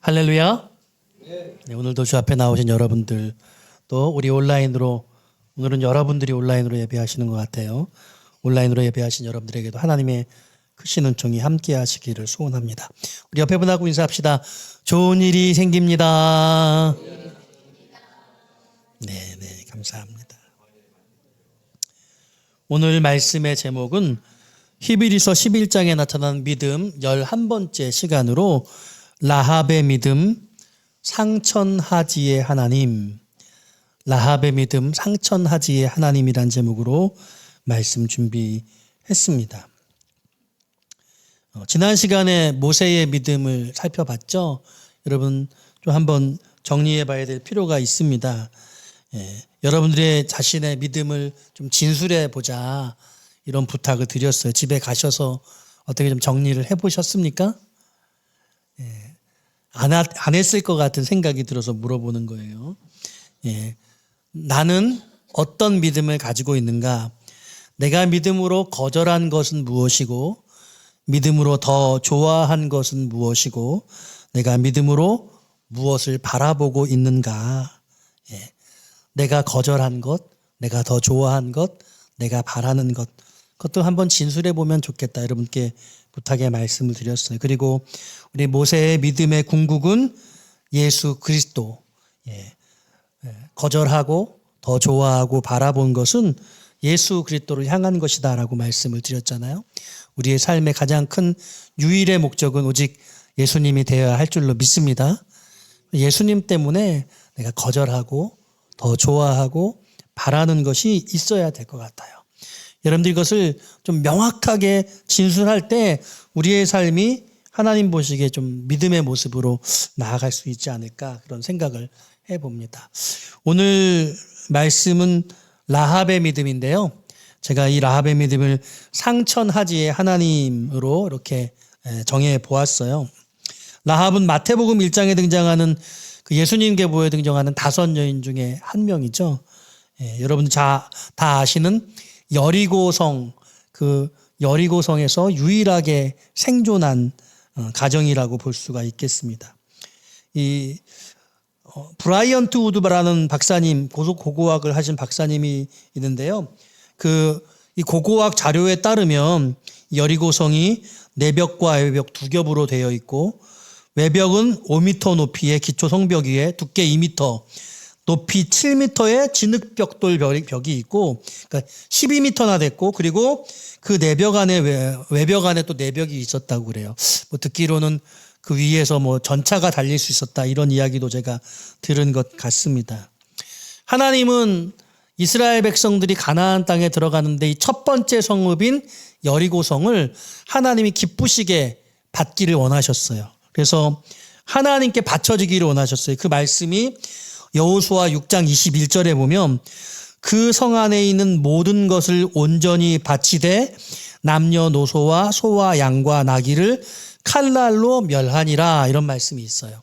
할렐루야. 네, 오늘도 주 앞에 나오신 여러분들 또 우리 온라인으로 오늘은 여러분들이 온라인으로 예배하시는 것 같아요. 온라인으로 예배하신 여러분들에게도 하나님의 크신 은총이 함께 하시기를 소원합니다. 우리 옆에 분하고 인사합시다. 좋은 일이 생깁니다. 네, 네, 감사합니다. 오늘 말씀의 제목은 히브리서 11장에 나타난 믿음 11번째 시간으로 라합의 믿음 상천하지의 하나님 라합의 믿음 상천하지의 하나님이란 제목으로 말씀 준비했습니다. 어, 지난 시간에 모세의 믿음을 살펴봤죠. 여러분 좀 한번 정리해 봐야 될 필요가 있습니다. 예, 여러분들의 자신의 믿음을 좀 진술해 보자 이런 부탁을 드렸어요. 집에 가셔서 어떻게 좀 정리를 해 보셨습니까? 예, 안, 하- 안 했을 것 같은 생각이 들어서 물어보는 거예요. 예, 나는 어떤 믿음을 가지고 있는가? 내가 믿음으로 거절한 것은 무엇이고, 믿음으로 더 좋아한 것은 무엇이고, 내가 믿음으로 무엇을 바라보고 있는가? 예. 내가 거절한 것, 내가 더 좋아한 것, 내가 바라는 것, 그것도 한번 진술해 보면 좋겠다. 여러분께 부탁의 말씀을 드렸어요. 그리고 우리 모세의 믿음의 궁극은 예수 그리스도. 예. 예. 거절하고 더 좋아하고 바라본 것은 예수 그리스도를 향한 것이다라고 말씀을 드렸잖아요. 우리의 삶의 가장 큰 유일의 목적은 오직 예수님이 되어야 할 줄로 믿습니다. 예수님 때문에 내가 거절하고 더 좋아하고 바라는 것이 있어야 될 것 같아요. 여러분들 이것을 좀 명확하게 진술할 때 우리의 삶이 하나님 보시기에 좀 믿음의 모습으로 나아갈 수 있지 않을까 그런 생각을 해봅니다. 오늘 말씀은 라합의 믿음인데요. 제가 이 라합의 믿음을 상천하지의 하나님으로 이렇게 정해 보았어요. 라합은 마태복음 1장에 등장하는 그 예수님 계보에 등장하는 다섯 여인 중에 한 명이죠. 예, 여러분 자, 다 아시는 여리고성 그 여리고성에서 유일하게 생존한 어, 가정이라고 볼 수가 있겠습니다. 이 어, 브라이언트 우드바라는 박사님 고속 고고학을 하신 박사님이 있는데요. 그 이 고고학 자료에 따르면 여리고성이 내벽과 외벽 두 겹으로 되어 있고 외벽은 5m 높이의 기초 성벽 위에 두께 2m, 높이 7m의 진흙 벽돌 벽이 있고, 그러니까 12m나 됐고, 그리고 그 내벽 안에 외, 외벽 안에 또 내벽이 있었다고 그래요. 뭐 듣기로는 그 위에서 뭐 전차가 달릴 수 있었다 이런 이야기도 제가 들은 것 같습니다. 하나님은 이스라엘 백성들이 가나안 땅에 들어가는데 이 첫 번째 성읍인 여리고 성을 하나님이 기쁘시게 받기를 원하셨어요. 그래서 하나님께 바쳐지기를 원하셨어요. 그 말씀이 여호수아 6장 21절에 보면 그 성 안에 있는 모든 것을 온전히 바치되 남녀노소와 소와 양과 나귀를 칼날로 멸하니라 이런 말씀이 있어요.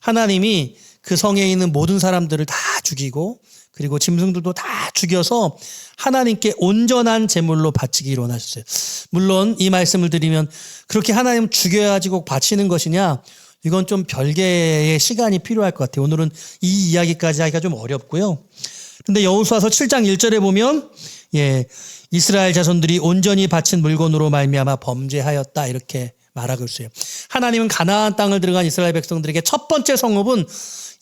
하나님이 그 성에 있는 모든 사람들을 다 죽이고 그리고 짐승들도 다 죽여서 하나님께 온전한 제물로 바치기를 원하셨어요. 물론 이 말씀을 드리면 그렇게 하나님 죽여야지 꼭 바치는 것이냐? 이건 좀 별개의 시간이 필요할 것 같아요. 오늘은 이 이야기까지 하기가 좀 어렵고요. 근데 여호수아서 7장 1절에 보면 예, 이스라엘 자손들이 온전히 바친 물건으로 말미암아 범죄하였다 이렇게 말하고 있어요. 하나님은 가나안 땅을 들어간 이스라엘 백성들에게 첫 번째 성읍은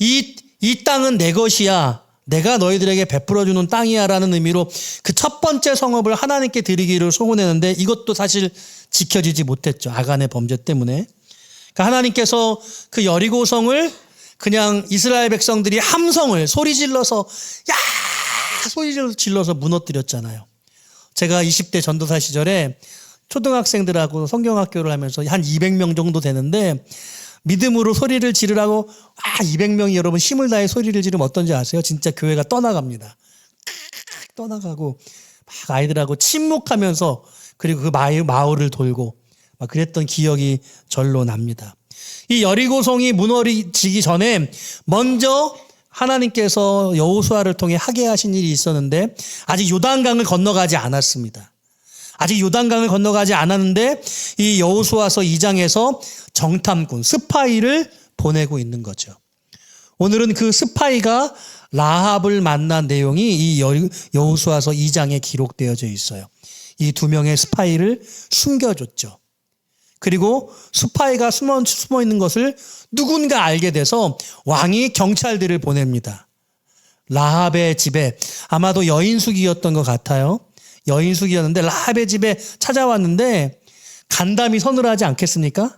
이, 이 땅은 내 것이야. 내가 너희들에게 베풀어 주는 땅이야라는 의미로 그 첫 번째 성읍을 하나님께 드리기를 소원했는데 이것도 사실 지켜지지 못했죠. 아간의 범죄 때문에. 그러니까 하나님께서 그 여리고성을 그냥 이스라엘 백성들이 함성을 소리 질러서 야 소리 질러서 무너뜨렸잖아요. 제가 20대 전도사 시절에 초등학생들하고 성경학교를 하면서 한 200명 정도 되는데 믿음으로 소리를 지르라고 아 200명이 여러분 힘을 다해 소리를 지르면 어떤지 아세요? 진짜 교회가 떠나갑니다. 떠나가고 막 아이들하고 침묵하면서 그리고 그 마을, 마을을 돌고 막 그랬던 기억이 절로 납니다. 이 여리고성이 무너지기 전에 먼저 하나님께서 여호수아를 통해 하게 하신 일이 있었는데 아직 요단강을 건너가지 않았습니다. 아직 요단강을 건너가지 않았는데 이 여호수아서 2장에서 정탐꾼 스파이를 보내고 있는 거죠. 오늘은 그 스파이가 라합을 만난 내용이 이 여- 여호수아서 2장에 기록되어져 있어요. 이 두 명의 스파이를 숨겨줬죠. 그리고 스파이가 숨어, 숨어 있는 것을 누군가 알게 돼서 왕이 경찰들을 보냅니다. 라합의 집에 아마도 여인숙이었던 것 같아요. 여인숙이었는데 라합의 집에 찾아왔는데 간담이 서늘하지 않겠습니까?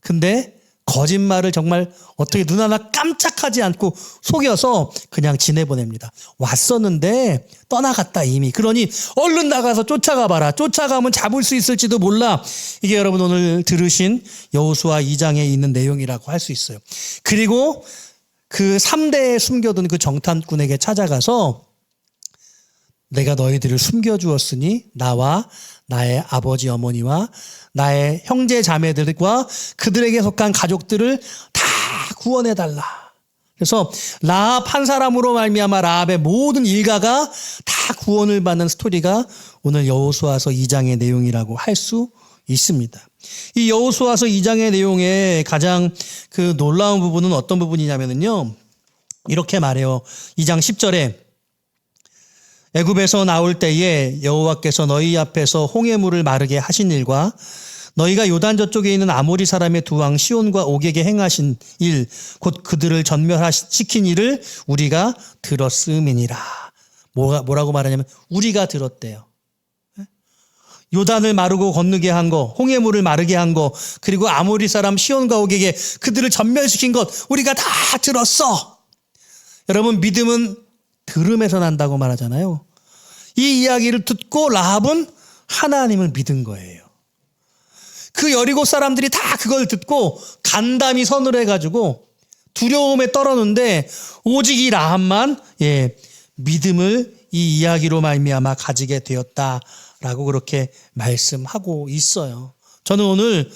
근데 거짓말을 정말 어떻게 눈 하나 깜짝하지 않고 속여서 그냥 지내보냅니다. 왔었는데 떠나갔다 이미. 그러니 얼른 나가서 쫓아가 봐라. 쫓아가면 잡을 수 있을지도 몰라. 이게 여러분 오늘 들으신 여호수아 2장에 있는 내용이라고 할 수 있어요. 그리고 그 3대에 숨겨둔 그 정탐꾼에게 찾아가서 내가 너희들을 숨겨주었으니 나와 나의 아버지 어머니와 나의 형제 자매들과 그들에게 속한 가족들을 다 구원해 달라. 그래서 라합 한 사람으로 말미암아 라합의 모든 일가가 다 구원을 받는 스토리가 오늘 여호수아서 2장의 내용이라고 할 수 있습니다. 이 여호수아서 2장의 내용의 가장 그 놀라운 부분은 어떤 부분이냐면요. 이렇게 말해요. 2장 10절에 애굽에서 나올 때에 여호와께서 너희 앞에서 홍해물을 마르게 하신 일과 너희가 요단 저쪽에 있는 아모리 사람의 두 왕 시온과 옥에게 행하신 일 곧 그들을 전멸시킨 일을 우리가 들었음이니라. 뭐가 뭐라고 말하냐면 우리가 들었대요. 요단을 마르고 건너게 한 거, 홍해물을 마르게 한 거, 그리고 아모리 사람 시온과 옥에게 그들을 전멸시킨 것 우리가 다 들었어. 여러분 믿음은 들음에서 난다고 말하잖아요. 이 이야기를 듣고 라합은 하나님을 믿은 거예요. 그 여리고 사람들이 다 그걸 듣고 간담이 서늘해 가지고 두려움에 떨었는데 오직 이 라합만 예, 믿음을 이 이야기로 말미암아 가지게 되었다라고 그렇게 말씀하고 있어요. 저는 오늘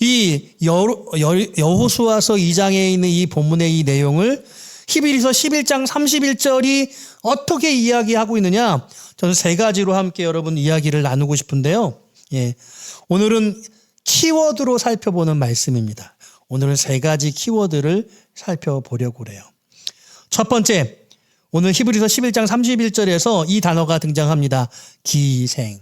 이 여호수아서 2장에 있는 이 본문의 이 내용을 히브리서 11장 31절이 어떻게 이야기하고 있느냐? 저는 세 가지로 함께 여러분 이야기를 나누고 싶은데요. 예. 오늘은 키워드로 살펴보는 말씀입니다. 오늘은 세 가지 키워드를 살펴보려고 그래요. 첫 번째, 오늘 히브리서 11장 31절에서 이 단어가 등장합니다. 기생.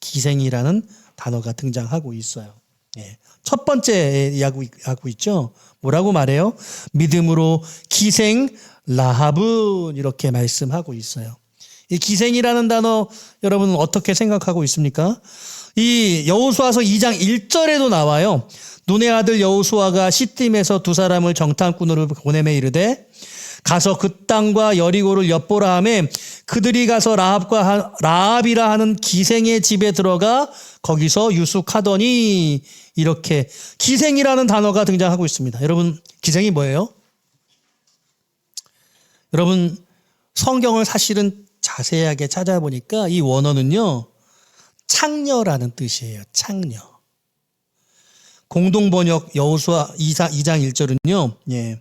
기생이라는 단어가 등장하고 있어요. 예. 첫 번째 이야기 하고 있죠. 뭐라고 말해요? 믿음으로 기생 라합은 이렇게 말씀하고 있어요. 이 기생이라는 단어 여러분은 어떻게 생각하고 있습니까? 이 여호수아서 2장 1절에도 나와요. 눈의 아들 여호수아가 시딤에서 두 사람을 정탐꾼으로 보내매 이르되 가서 그 땅과 여리고를 엿보라 하매 그들이 가서 라합과 하- 라합이라 하는 기생의 집에 들어가 거기서 유숙하더니 이렇게 기생이라는 단어가 등장하고 있습니다. 여러분 기생이 뭐예요? 여러분 성경을 사실은 자세하게 찾아보니까 이 원어는요 창녀라는 뜻이에요. 창녀. 공동 번역 여호수아 2장 1절은요. 예.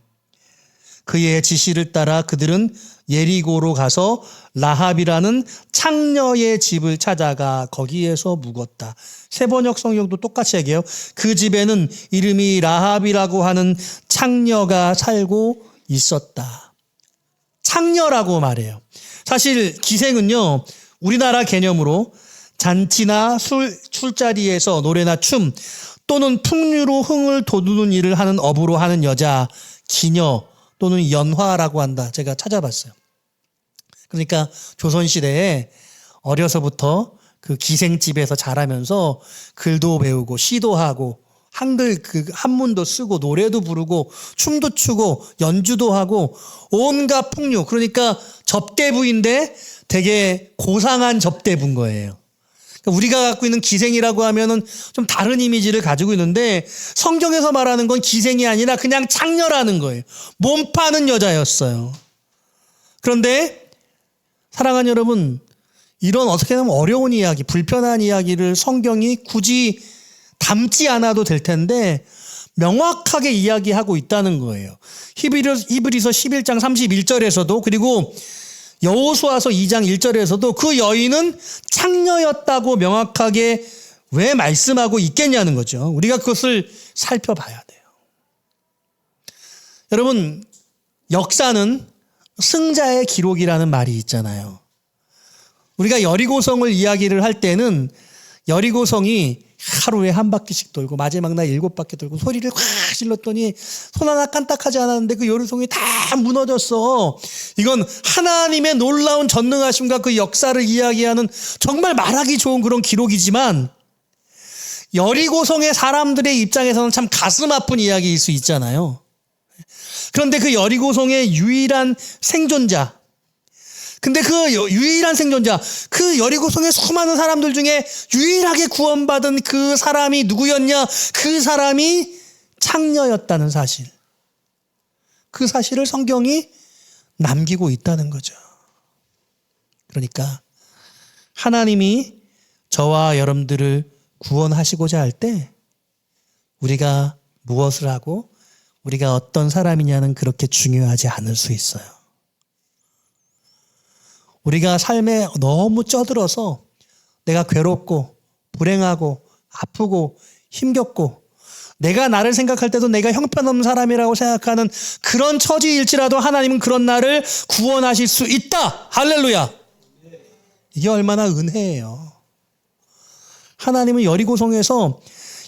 그의 지시를 따라 그들은 예리고로 가서 라합이라는 창녀의 집을 찾아가 거기에서 묵었다. 세번역 성경도 똑같이 얘기해요. 그 집에는 이름이 라합이라고 하는 창녀가 살고 있었다. 창녀라고 말해요. 사실 기생은요, 우리나라 개념으로 잔치나 술, 술자리에서 노래나 춤 또는 풍류로 흥을 돋우는 일을 하는 업으로 하는 여자, 기녀 또는 연화라고 한다. 제가 찾아봤어요. 그러니까 조선시대에 어려서부터 그 기생집에서 자라면서 글도 배우고 시도 하고 한글 그 한문도 쓰고 노래도 부르고 춤도 추고 연주도 하고 온갖 풍류 그러니까 접대부인데 되게 고상한 접대부인 거예요. 그러니까 우리가 갖고 있는 기생이라고 하면은 좀 다른 이미지를 가지고 있는데 성경에서 말하는 건 기생이 아니라 그냥 창녀라는 거예요. 몸 파는 여자였어요. 그런데 사랑하는 여러분, 이런 어떻게 보면 어려운 이야기, 불편한 이야기를 성경이 굳이 담지 않아도 될 텐데 명확하게 이야기하고 있다는 거예요. 히브리서, 히브리서 11장 31절에서도 그리고 여호수아서 2장 1절에서도 그 여인은 창녀였다고 명확하게 왜 말씀하고 있겠냐는 거죠. 우리가 그것을 살펴봐야 돼요. 여러분, 역사는 승자의 기록이라는 말이 있잖아요. 우리가 여리고성을 이야기를 할 때는 여리고성이 하루에 한 바퀴씩 돌고 마지막 날 일곱 바퀴 돌고 소리를 확 질렀더니 손 하나 깐딱하지 않았는데 그 여리고성이 다 무너졌어. 이건 하나님의 놀라운 전능하심과 그 역사를 이야기하는 정말 말하기 좋은 그런 기록이지만 여리고성의 사람들의 입장에서는 참 가슴 아픈 이야기일 수 있잖아요. 그런데 그 여리고성의 유일한 생존자, 근데 그 유일한 생존자, 그 여리고성의 수많은 사람들 중에 유일하게 구원받은 그 사람이 누구였냐? 그 사람이 창녀였다는 사실. 그 사실을 성경이 남기고 있다는 거죠. 그러니까 하나님이 저와 여러분들을 구원하시고자 할 때 우리가 무엇을 하고 우리가 어떤 사람이냐는 그렇게 중요하지 않을 수 있어요. 우리가 삶에 너무 쩌들어서 내가 괴롭고 불행하고 아프고 힘겹고 내가 나를 생각할 때도 내가 형편없는 사람이라고 생각하는 그런 처지일지라도 하나님은 그런 나를 구원하실 수 있다. 할렐루야. 이게 얼마나 은혜예요. 하나님은 여리고성에서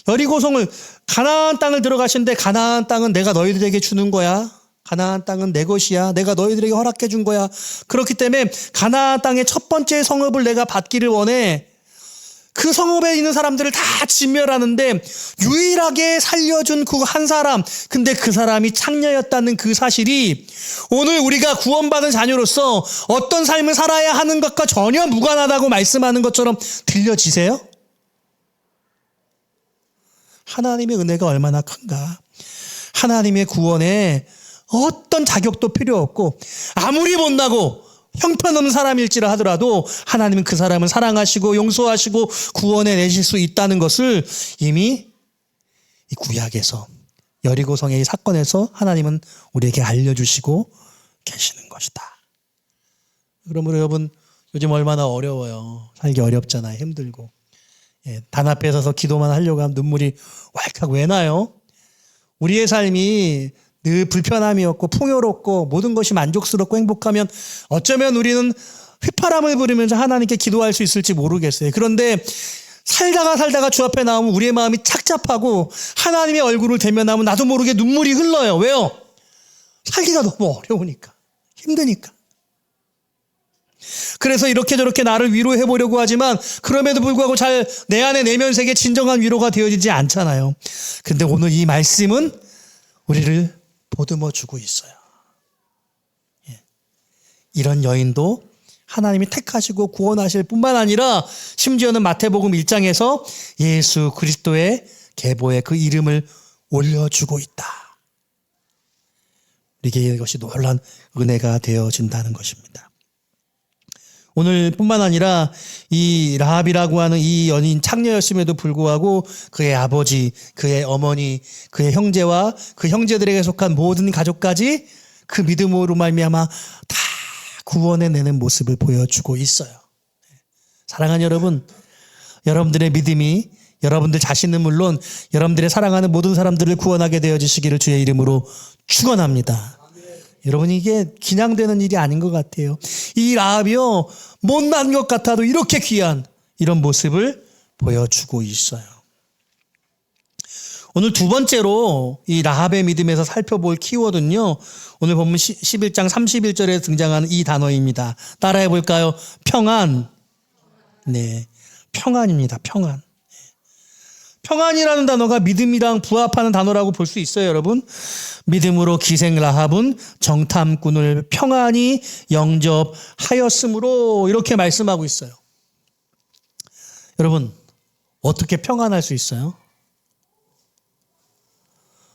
여리고성을 가나안 땅을 들어가신데 가나안 땅은 내가 너희들에게 주는 거야. 가나안 땅은 내 것이야. 내가 너희들에게 허락해 준 거야. 그렇기 때문에 가나안 땅의 첫 번째 성읍을 내가 받기를 원해. 그 성읍에 있는 사람들을 다 진멸하는데 유일하게 살려준 그 한 사람. 근데 그 사람이 창녀였다는 그 사실이 오늘 우리가 구원받은 자녀로서 어떤 삶을 살아야 하는 것과 전혀 무관하다고 말씀하는 것처럼 들려지세요? 하나님의 은혜가 얼마나 큰가. 하나님의 구원에 어떤 자격도 필요 없고 아무리 못나고 형편없는 사람일지라 하더라도 하나님은 그 사람을 사랑하시고 용서하시고 구원해 내실 수 있다는 것을 이미 이 구약에서 여리고성의 이 사건에서 하나님은 우리에게 알려주시고 계시는 것이다. 그러므로 여러분 요즘 얼마나 어려워요. 살기 어렵잖아요. 힘들고. 예, 단 앞에 서서 기도만 하려고 하면 눈물이 왈칵 왜 나요? 우리의 삶이 늘 불편함이었고 풍요롭고 모든 것이 만족스럽고 행복하면 어쩌면 우리는 휘파람을 부르면서 하나님께 기도할 수 있을지 모르겠어요. 그런데 살다가 살다가 주 앞에 나오면 우리의 마음이 착잡하고 하나님의 얼굴을 대면하면 나도 모르게 눈물이 흘러요. 왜요? 살기가 너무 어려우니까. 힘드니까. 그래서 이렇게 저렇게 나를 위로해 보려고 하지만 그럼에도 불구하고 잘 내 안에 내면색에 진정한 위로가 되어지지 않잖아요. 근데 오늘 이 말씀은 우리를 보듬어 주고 있어요. 예. 이런 여인도 하나님이 택하시고 구원하실 뿐만 아니라 심지어는 마태복음 1장에서 예수 그리스도의 계보에 그 이름을 올려주고 있다. 우리에게 이것이 놀란 은혜가 되어진다는 것입니다. 오늘뿐만 아니라 이 라합이라고 하는 이 연인 창녀였음에도 불구하고 그의 아버지, 그의 어머니, 그의 형제와 그 형제들에게 속한 모든 가족까지 그 믿음으로 말미암아 다 구원해 내는 모습을 보여주고 있어요. 사랑하는 여러분, 여러분들의 믿음이 여러분들 자신은 물론 여러분들의 사랑하는 모든 사람들을 구원하게 되어지시기를 주의 이름으로 축원합니다. 여러분 이게 기냥되는 일이 아닌 것 같아요. 이 라합이요 못난 것 같아도 이렇게 귀한 이런 모습을 보여주고 있어요. 오늘 두 번째로 이 라합의 믿음에서 살펴볼 키워드는요. 오늘 보면 11장 31절에 등장하는 이 단어입니다. 따라해 볼까요? 평안. 네. 평안입니다. 평안. 평안이라는 단어가 믿음이랑 부합하는 단어라고 볼 수 있어요, 여러분. 믿음으로 기생 라합은 정탐꾼을 평안히 영접하였으므로 이렇게 말씀하고 있어요. 여러분, 어떻게 평안할 수 있어요?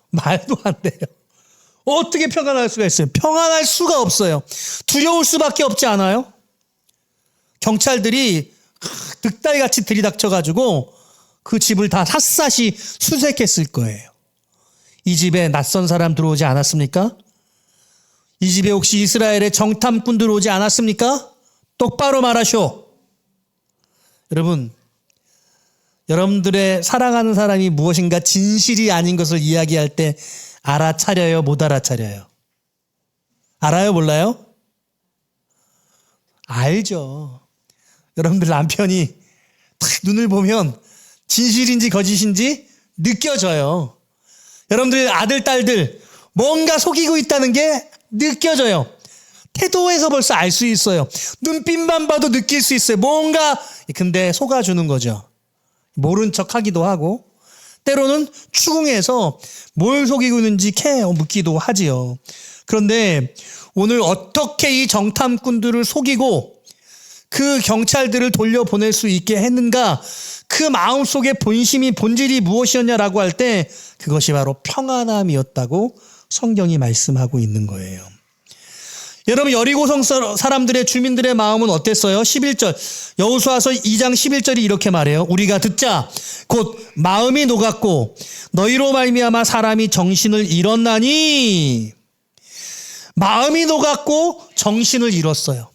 말도 안 돼요. 어떻게 평안할 수가 있어요? 평안할 수가 없어요. 두려울 수밖에 없지 않아요? 경찰들이 득달같이 들이닥쳐가지고 그 집을 다 샅샅이 수색했을 거예요. 이 집에 낯선 사람 들어오지 않았습니까? 이 집에 혹시 이스라엘의 정탐꾼 들어오지 않았습니까? 똑바로 말하쇼. 여러분, 여러분들의 사랑하는 사람이 무엇인가 진실이 아닌 것을 이야기할 때 알아차려요, 못 알아차려요? 알아요, 몰라요? 알죠. 여러분들 남편이 탁 눈을 보면 진실인지 거짓인지 느껴져요. 여러분들 아들, 딸들 뭔가 속이고 있다는 게 느껴져요. 태도에서 벌써 알 수 있어요. 눈빛만 봐도 느낄 수 있어요. 뭔가, 근데 속아주는 거죠. 모른 척 하기도 하고, 때로는 추궁해서 뭘 속이고 있는지 캐 묻기도 하지요. 그런데 오늘 어떻게 이 정탐꾼들을 속이고 그 경찰들을 돌려보낼 수 있게 했는가? 그 마음 속에 본심이 본질이 무엇이었냐라고 할 때 그것이 바로 평안함이었다고 성경이 말씀하고 있는 거예요. 여러분 여리고성 사람들의 주민들의 마음은 어땠어요? 11절 여호수아서 2장 11절이 이렇게 말해요. 우리가 듣자 곧 마음이 녹았고 너희로 말미암아 사람이 정신을 잃었나니 마음이 녹았고 정신을 잃었어요.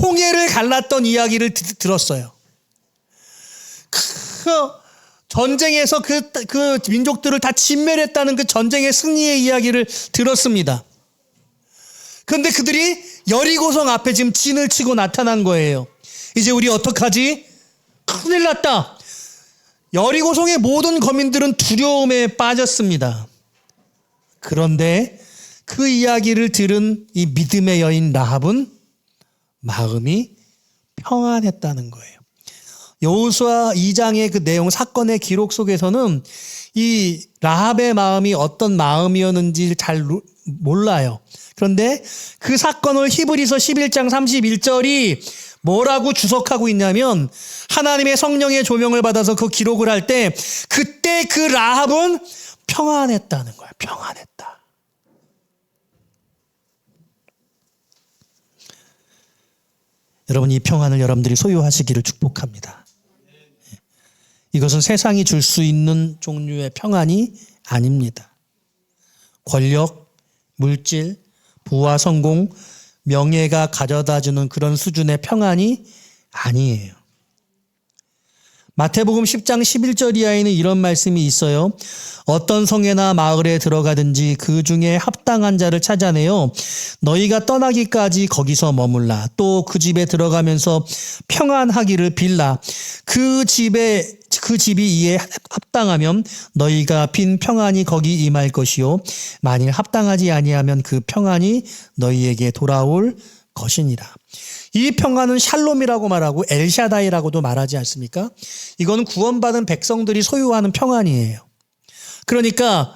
홍해를 갈랐던 이야기를 드- 들었어요. 그 전쟁에서 그, 그 민족들을 다 진멸했다는 그 전쟁의 승리의 이야기를 들었습니다. 그런데 그들이 여리고성 앞에 지금 진을 치고 나타난 거예요. 이제 우리 어떡하지? 큰일 났다. 여리고성의 모든 거민들은 두려움에 빠졌습니다. 그런데 그 이야기를 들은 이 믿음의 여인 라합은 마음이 평안했다는 거예요. 여호수아 2장의 그 내용 사건의 기록 속에서는 이 라합의 마음이 어떤 마음이었는지 잘 루- 몰라요. 그런데 그 사건을 히브리서 11장 31절이 뭐라고 주석하고 있냐면 하나님의 성령의 조명을 받아서 그 기록을 할 때 그때 그 라합은 평안했다는 거야. 평안했다. 여러분 이 평안을 여러분들이 소유하시기를 축복합니다. 이것은 세상이 줄 수 있는 종류의 평안이 아닙니다. 권력, 물질, 부와 성공, 명예가 가져다 주는 그런 수준의 평안이 아니에요. 마태복음 10장 11절 이하에는 이런 말씀이 있어요. 어떤 성에나 마을에 들어가든지 그 중에 합당한 자를 찾아내요. 너희가 떠나기까지 거기서 머물라. 또 그 집에 들어가면서 평안하기를 빌라. 그 집에 그 집이 이에 합당하면 너희가 빈 평안이 거기 임할 것이요 만일 합당하지 아니하면 그 평안이 너희에게 돌아올 것이니라. 이 평안은 샬롬이라고 말하고 엘샤다이라고도 말하지 않습니까? 이거는 구원받은 백성들이 소유하는 평안이에요. 그러니까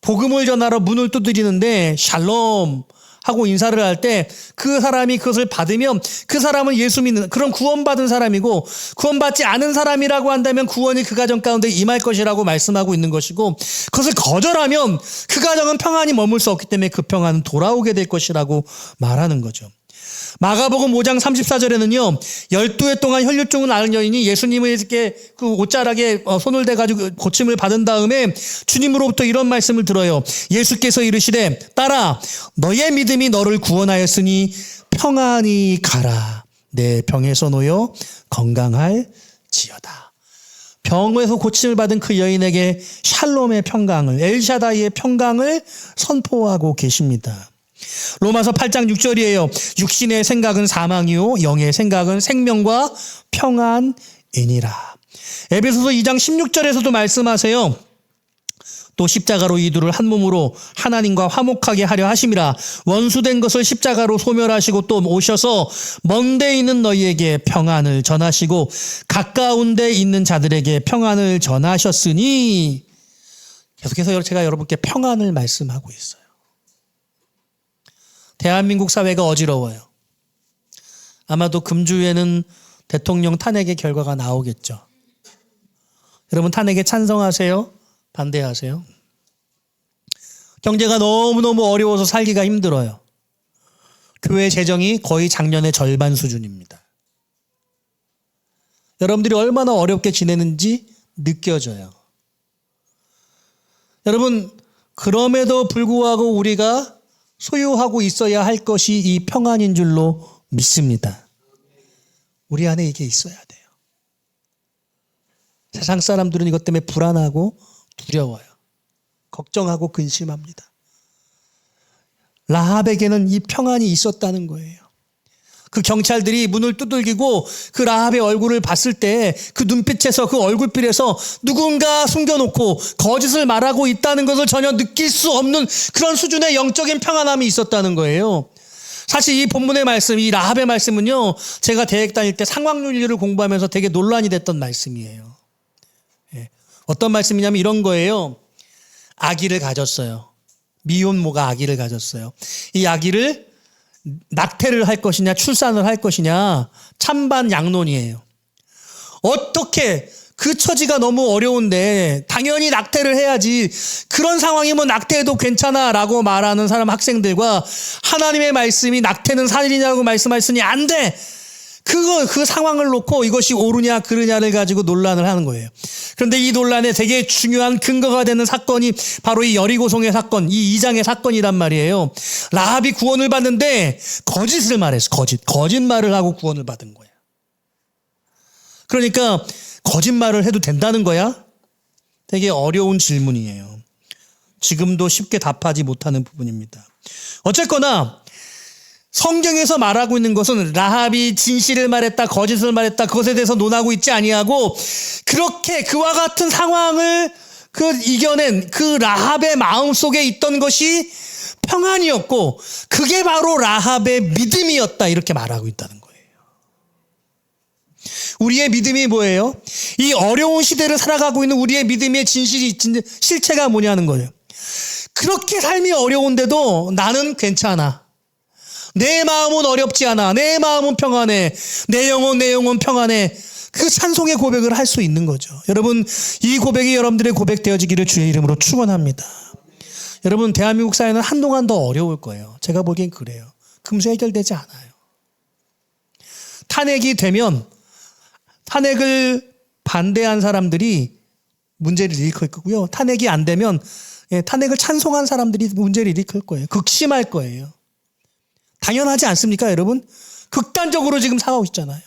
복음을 전하러 문을 두드리는데 샬롬 하고 인사를 할 때 그 사람이 그것을 받으면 그 사람은 예수 믿는 그런 구원받은 사람이고 구원받지 않은 사람이라고 한다면 구원이 그 가정 가운데 임할 것이라고 말씀하고 있는 것이고 그것을 거절하면 그 가정은 평안이 머물 수 없기 때문에 그 평안은 돌아오게 될 것이라고 말하는 거죠. 마가복음 5장 34절에는요, 12해 동안 혈류증을 앓은 여인이 예수님에게 그 옷자락에 어, 손을 대가지고 고침을 받은 다음에 주님으로부터 이런 말씀을 들어요. 예수께서 이르시되, 딸아, 너의 믿음이 너를 구원하였으니 평안히 가라. 내 병에서 놓여 건강할 지어다. 병에서 고침을 받은 그 여인에게 샬롬의 평강을, 엘샤다이의 평강을 선포하고 계십니다. 로마서 8장 6절이에요. 육신의 생각은 사망이요 영의 생각은 생명과 평안이니라. 에베소서 2장 16절에서도 말씀하세요. 또 십자가로 이들을 한 몸으로 하나님과 화목하게 하려 하심이라 원수된 것을 십자가로 소멸하시고 또 오셔서 먼데 있는 너희에게 평안을 전하시고 가까운 데 있는 자들에게 평안을 전하셨으니 계속해서 제가 여러분께 평안을 말씀하고 있어요. 대한민국 사회가 어지러워요. 아마도 금주에는 대통령 탄핵의 결과가 나오겠죠. 여러분 탄핵에 찬성하세요? 반대하세요? 경제가 너무너무 어려워서 살기가 힘들어요. 교회 재정이 거의 작년의 절반 수준입니다. 여러분들이 얼마나 어렵게 지내는지 느껴져요. 여러분, 그럼에도 불구하고 우리가 소유하고 있어야 할 것이 이 평안인 줄로 믿습니다. 우리 안에 이게 있어야 돼요. 세상 사람들은 이것 때문에 불안하고 두려워요. 걱정하고 근심합니다. 라합에게는 이 평안이 있었다는 거예요. 그 경찰들이 문을 두들기고 그 라합의 얼굴을 봤을 때 그 눈빛에서 그 얼굴빛에서 누군가 숨겨놓고 거짓을 말하고 있다는 것을 전혀 느낄 수 없는 그런 수준의 영적인 평안함이 있었다는 거예요. 사실 이 본문의 말씀, 이 라합의 말씀은요, 제가 대학 다닐 때 상황윤리를 공부하면서 되게 논란이 됐던 말씀이에요. 예. 어떤 말씀이냐면 이런 거예요. 아기를 가졌어요. 미혼모가 아기를 가졌어요. 이 아기를 낙태를 할 것이냐 출산을 할 것이냐 찬반 양론이에요. 어떻게 그 처지가 너무 어려운데 당연히 낙태를 해야지 그런 상황이면 낙태해도 괜찮아라고 말하는 사람 학생들과 하나님의 말씀이 낙태는 살인이라고 말씀하셨으니 안 돼. 그거 그 상황을 놓고 이것이 옳으냐 그르냐를 가지고 논란을 하는 거예요. 그런데 이 논란에 되게 중요한 근거가 되는 사건이 바로 이 여리고송의 사건, 이 이장의 사건이란 말이에요. 라합이 구원을 받는데 거짓을 말했어. 거짓. 거짓말을 하고 구원을 받은 거야. 그러니까 거짓말을 해도 된다는 거야? 되게 어려운 질문이에요. 지금도 쉽게 답하지 못하는 부분입니다. 어쨌거나 성경에서 말하고 있는 것은 라합이 진실을 말했다, 거짓을 말했다, 그것에 대해서 논하고 있지 아니하고 그렇게 그와 같은 상황을 그 이겨낸 그 라합의 마음 속에 있던 것이 평안이었고 그게 바로 라합의 믿음이었다 이렇게 말하고 있다는 거예요. 우리의 믿음이 뭐예요? 이 어려운 시대를 살아가고 있는 우리의 믿음의 진실이 진- 실체가 뭐냐는 거예요. 그렇게 삶이 어려운데도 나는 괜찮아. 내 마음은 어렵지 않아. 내 마음은 평안해. 내 영혼, 내 영혼 평안해. 그 찬송의 고백을 할 수 있는 거죠. 여러분, 이 고백이 여러분들의 고백 되어지기를 주의 이름으로 축원합니다. 여러분, 대한민국 사회는 한동안 더 어려울 거예요. 제가 보기엔 그래요. 금세 해결되지 않아요. 탄핵이 되면 탄핵을 반대한 사람들이 문제를 일으킬 거고요. 탄핵이 안 되면 예, 탄핵을 찬송한 사람들이 문제를 일으킬 거예요. 극심할 거예요. 당연하지 않습니까, 여러분? 극단적으로 지금 상하고 있잖아요.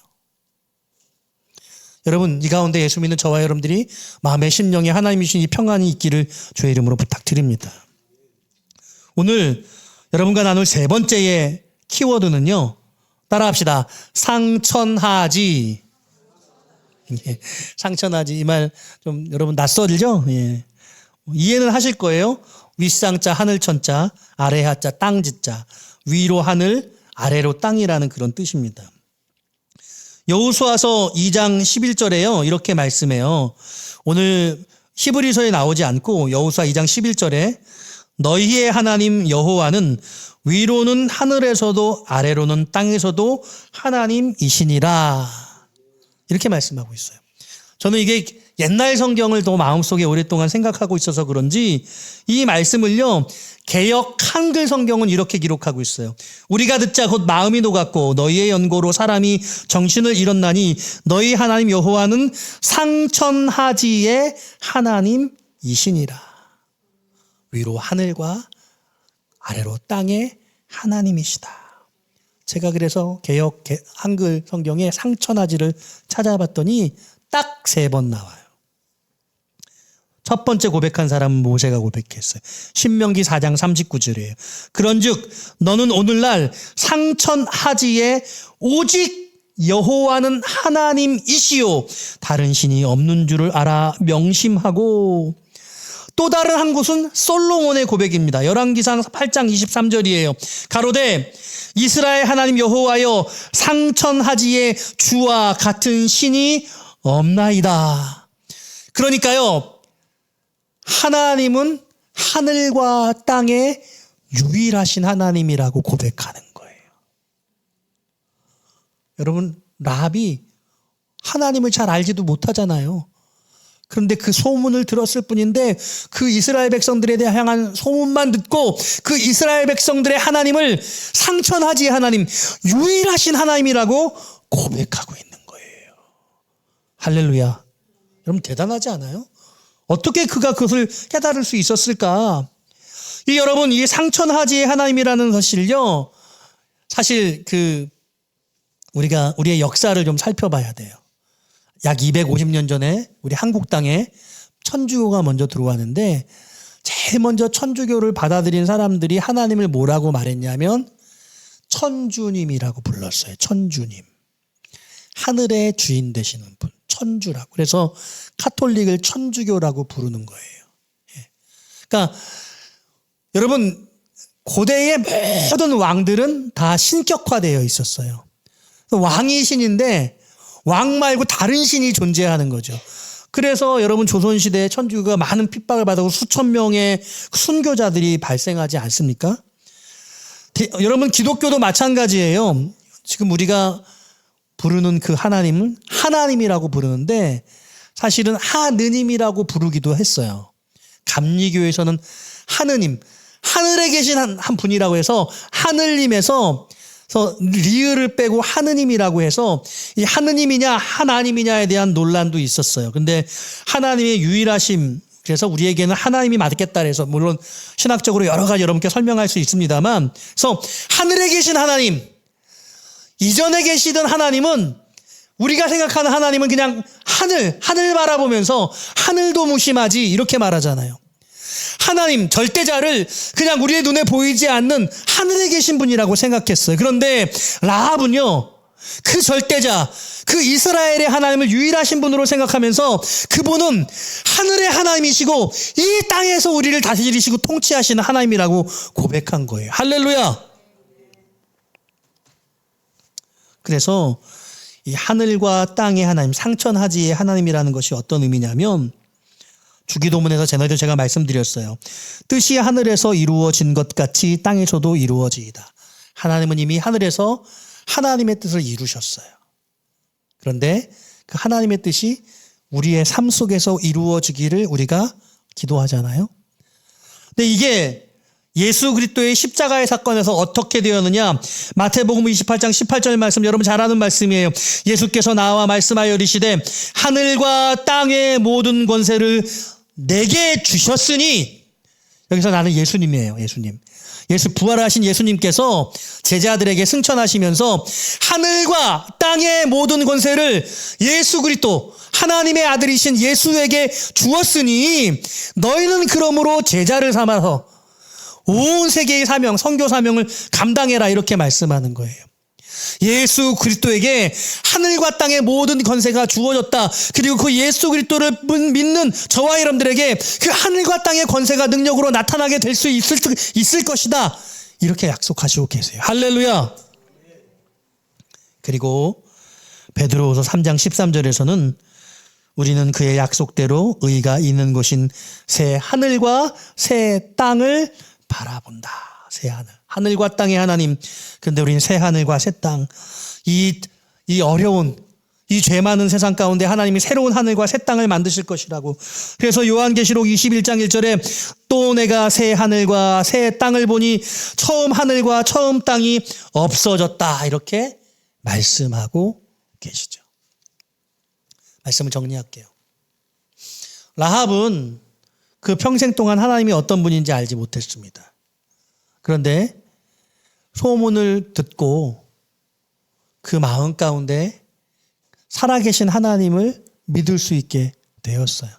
여러분, 이 가운데 예수 믿는 저와 여러분들이 마음의 심령에 하나님이 주신 이 평안이 있기를 주의 이름으로 부탁드립니다. 오늘 여러분과 나눌 세 번째의 키워드는요. 따라합시다. 상천하지. 예, 상천하지. 이 말 좀 여러분 낯설죠? 예. 이해는 하실 거예요. 윗상자 하늘천자, 아래하자 땅지자, 위로 하늘, 아래로 땅이라는 그런 뜻입니다. 여호수아서 2장 11절에요. 이렇게 말씀해요. 오늘 히브리서에 나오지 않고 여호수아 2장 11절에 너희의 하나님 여호와는 위로는 하늘에서도 아래로는 땅에서도 하나님이시니라. 이렇게 말씀하고 있어요. 저는 이게 옛날 성경을 더 마음속에 오랫동안 생각하고 있어서 그런지 이 말씀을요, 개역 한글 성경은 이렇게 기록하고 있어요. 우리가 듣자 곧 마음이 녹았고 너희의 연고로 사람이 정신을 잃었나니 너희 하나님 여호와는 상천하지의 하나님이시니라. 위로 하늘과 아래로 땅의 하나님이시다. 제가 그래서 개역 개- 한글 성경에 상천하지를 찾아봤더니 딱 세 번 나와요. 첫 번째 고백한 사람은 모세가 고백했어요. 신명기 4장 39절이에요. 그런즉 너는 오늘날 상천하지에 오직 여호와는 하나님이시요 다른 신이 없는 줄을 알아 명심하고 또 다른 한 곳은 솔로몬의 고백입니다. 열왕기상 8장 23절이에요. 가로되 이스라엘 하나님 여호와여 상천하지에 주와 같은 신이 없나이다. 그러니까요. 하나님은 하늘과 땅의 유일하신 하나님이라고 고백하는 거예요. 여러분, 라합이 하나님을 잘 알지도 못하잖아요. 그런데 그 소문을 들었을 뿐인데 그 이스라엘 백성들에 대해 향한 소문만 듣고 그 이스라엘 백성들의 하나님을 상천하지 하나님, 유일하신 하나님이라고 고백하고 있는 거예요. 할렐루야. 여러분 대단하지 않아요? 어떻게 그가 그것을 깨달을 수 있었을까? 이 여러분 이 상천하지의 하나님이라는 사실요. 사실 그 우리가 우리의 역사를 좀 살펴봐야 돼요. 약 250년 전에 우리 한국 땅에 천주교가 먼저 들어왔는데 제일 먼저 천주교를 받아들인 사람들이 하나님을 뭐라고 말했냐면 천주님이라고 불렀어요. 천주님. 하늘의 주인 되시는 분. 천주라고. 그래서 카톨릭을 천주교라고 부르는 거예요. 예. 그러니까 여러분 고대의 모든 왕들은 다 신격화되어 있었어요. 왕이 신인데 왕 말고 다른 신이 존재하는 거죠. 그래서 여러분 조선시대에 천주교가 많은 핍박을 받고 수천 명의 순교자들이 발생하지 않습니까? 대- 여러분 기독교도 마찬가지예요. 지금 우리가 부르는 그 하나님은 하나님이라고 부르는데 사실은 하느님이라고 부르기도 했어요. 감리교에서는 하느님, 하늘에 계신 한, 한 분이라고 해서 하늘님에서 리을을 빼고 하느님이라고 해서 이 하느님이냐 하나님이냐에 대한 논란도 있었어요. 근데 하나님의 유일하심 그래서 우리에게는 하나님이 맞겠다 그래서 물론 신학적으로 여러 가지 여러분께 설명할 수 있습니다만 그래서 하늘에 계신 하나님 이전에 계시던 하나님은 우리가 생각하는 하나님은 그냥 하늘 하늘 바라보면서 하늘도 무심하지 이렇게 말하잖아요. 하나님 절대자를 그냥 우리의 눈에 보이지 않는 하늘에 계신 분이라고 생각했어요. 그런데 라합은요. 그 절대자, 그 이스라엘의 하나님을 유일하신 분으로 생각하면서 그분은 하늘의 하나님이시고 이 땅에서 우리를 다스리시고 통치하시는 하나님이라고 고백한 거예요. 할렐루야. 그래서 이 하늘과 땅의 하나님, 상천하지의 하나님이라는 것이 어떤 의미냐면 주기도문에서 제너도 제가 말씀드렸어요. 뜻이 하늘에서 이루어진 것 같이 땅에서도 이루어지이다. 하나님은 이미 하늘에서 하나님의 뜻을 이루셨어요. 그런데 그 하나님의 뜻이 우리의 삶 속에서 이루어지기를 우리가 기도하잖아요. 근데 이게 예수 그리스도의 십자가의 사건에서 어떻게 되었느냐? 마태복음 28장 18절 말씀 여러분 잘 아는 말씀이에요. 예수께서 나와 말씀하여 이르시되 하늘과 땅의 모든 권세를 내게 주셨으니 여기서 나는 예수님이에요. 예수님. 예수 부활하신 예수님께서 제자들에게 승천하시면서 하늘과 땅의 모든 권세를 예수 그리스도 하나님의 아들이신 예수에게 주었으니 너희는 그러므로 제자를 삼아서 온 세계의 사명, 선교 사명을 감당해라 이렇게 말씀하는 거예요. 예수 그리스도에게 하늘과 땅의 모든 권세가 주어졌다. 그리고 그 예수 그리스도를 믿는 저와 여러분들에게 그 하늘과 땅의 권세가 능력으로 나타나게 될 수 있을, 있을 것이다. 이렇게 약속하시고 계세요. 할렐루야. 그리고 베드로후서 3장 13절에서는 우리는 그의 약속대로 의가 있는 곳인 새 하늘과 새 땅을 바라본다. 새 하늘. 하늘과 땅의 하나님. 근데 우리는 새 하늘과 새 땅. 이, 이 어려운, 이 죄 많은 세상 가운데 하나님이 새로운 하늘과 새 땅을 만드실 것이라고. 그래서 요한계시록 21장 1절에 또 내가 새 하늘과 새 땅을 보니 처음 하늘과 처음 땅이 없어졌다. 이렇게 말씀하고 계시죠. 말씀을 정리할게요. 라합은 그 평생 동안 하나님이 어떤 분인지 알지 못했습니다. 그런데 소문을 듣고 그 마음 가운데 살아계신 하나님을 믿을 수 있게 되었어요.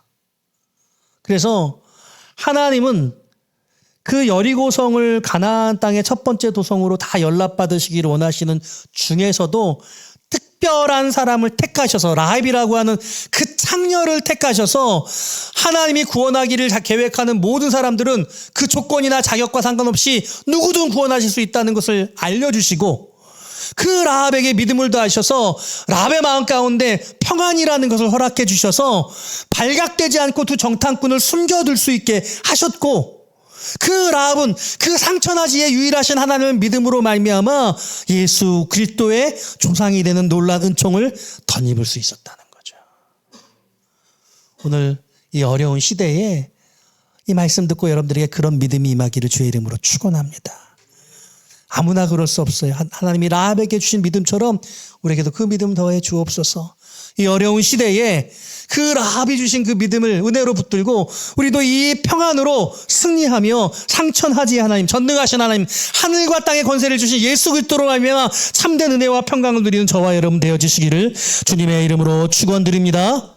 그래서 하나님은 그 여리고성을 가나안 땅의 첫 번째 도성으로 다 연락받으시기를 원하시는 중에서도 특별한 사람을 택하셔서 라합이라고 하는 그 창녀를 택하셔서 하나님이 구원하기를 계획하는 모든 사람들은 그 조건이나 자격과 상관없이 누구든 구원하실 수 있다는 것을 알려주시고 그 라합에게 믿음을 더하셔서 라합의 마음 가운데 평안이라는 것을 허락해 주셔서 발각되지 않고 두 정탐꾼을 숨겨둘 수 있게 하셨고 그 라합은 그 상천하지의 유일하신 하나님을 믿음으로 말미암아 예수 그리스도의 조상이 되는 놀라운 은총을 덧입을 수 있었다는 거죠. 오늘 이 어려운 시대에 이 말씀 듣고 여러분들에게 그런 믿음이 임하기를 주의 이름으로 축원합니다. 아무나 그럴 수 없어요. 하나님이 라합에게 주신 믿음처럼 우리에게도 그 믿음 더해 주옵소서. 이 어려운 시대에 그 라합이 주신 그 믿음을 은혜로 붙들고 우리도 이 평안으로 승리하며 상천하지 하나님 전능하신 하나님 하늘과 땅의 권세를 주신 예수 그리스도로 말미암아 참된 은혜와 평강을 누리는 저와 여러분 되어 주시기를 주님의 이름으로 축원드립니다.